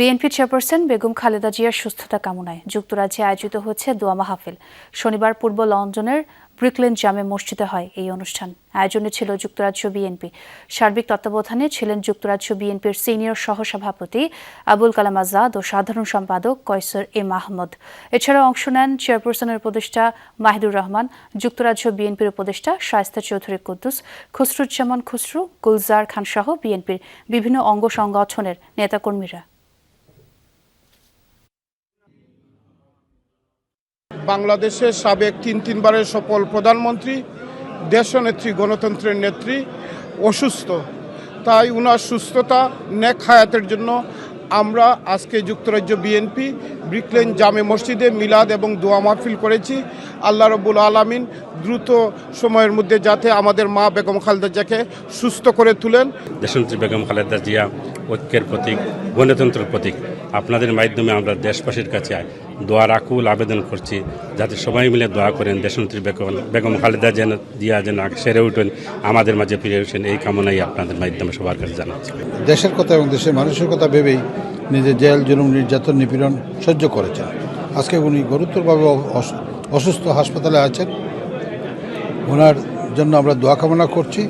BNP chairperson Begum Khaleda জিয়ার সুস্থতা কামনায় যুক্তরাজ্যে আয়োজিত হচ্ছে দোয়া মাহফিল। শনিবার পূর্ব লন্ডনের ব্রিকলেন জামে মসজিদে হয় এই অনুষ্ঠান। আয়োজনে ছিল যুক্তরাজ্য বিএনপি। সার্বিক তত্ত্বাবধানে ছিলেন যুক্তরাজ্য বিএনপির সিনিয়র সহসভাপতি আবুল কালাম আজাদ ও সাধারণ সম্পাদক কয়সর এম আহমদ। এছাড়াও অংশ নেন চেয়ারপারসনের উপদেষ্টা মাহিদুর রহমান, যুক্তরাজ্য বিএনপির উপদেষ্টা শায়স্তা চৌধুরী কুদ্দুস, খসরুজ্জামান খুসরু, গুলজার খান সহ বিএনপির বিভিন্ন অঙ্গ সংগঠনের নেতাকর্মীরা। বাংলাদেশের সাবেক তিন তিনবারের সফল প্রধানমন্ত্রী, দেশনেত্রী, গণতন্ত্রের নেত্রী, অসুস্থ। তাই উনার সুস্থতা নেক হায়াতের জন্য আমরা আজকে যুক্তরাজ্য বিএনপি ব্রিকলেন জামে মসজিদে মিলাদ এবং দোয়া মাহফিল করেছি। আল্লাহ রবুল আলমিন দ্রুত সময়ের মধ্যে যাতে আমাদের মা বেগম খালেদা জিয়াকে সুস্থ করে তুলেন। দেশনেত্রী বেগম খালেদা জিয়া ঐক্যের প্রতীক, গণতন্ত্রের প্রতীক। আপনাদের মাধ্যমে আমরা দেশবাসীর কাছে দোয়ার আকুল আবেদন করছি, যাতে সবাই মিলে দোয়া করেন, দেশনেত্রী বেগম বেগম খালেদা যেন দিয়া যেন সেরে উঠেন, আমাদের মাঝে ফিরে উঠেন এই কামনাই আপনাদের মাধ্যমে সবার কাছে জানাচ্ছি। দেশের কথা এবং দেশের মানুষের কথা ভেবেই নিজের জেল, জুলুম, নির্যাতন, নিপীড়ন সহ্য করেছেন। আজকে উনি গুরুতরভাবে অসুস্থ হাসপাতালে আছেন। ওনার জন্য আমরা দোয়া কামনা করছি।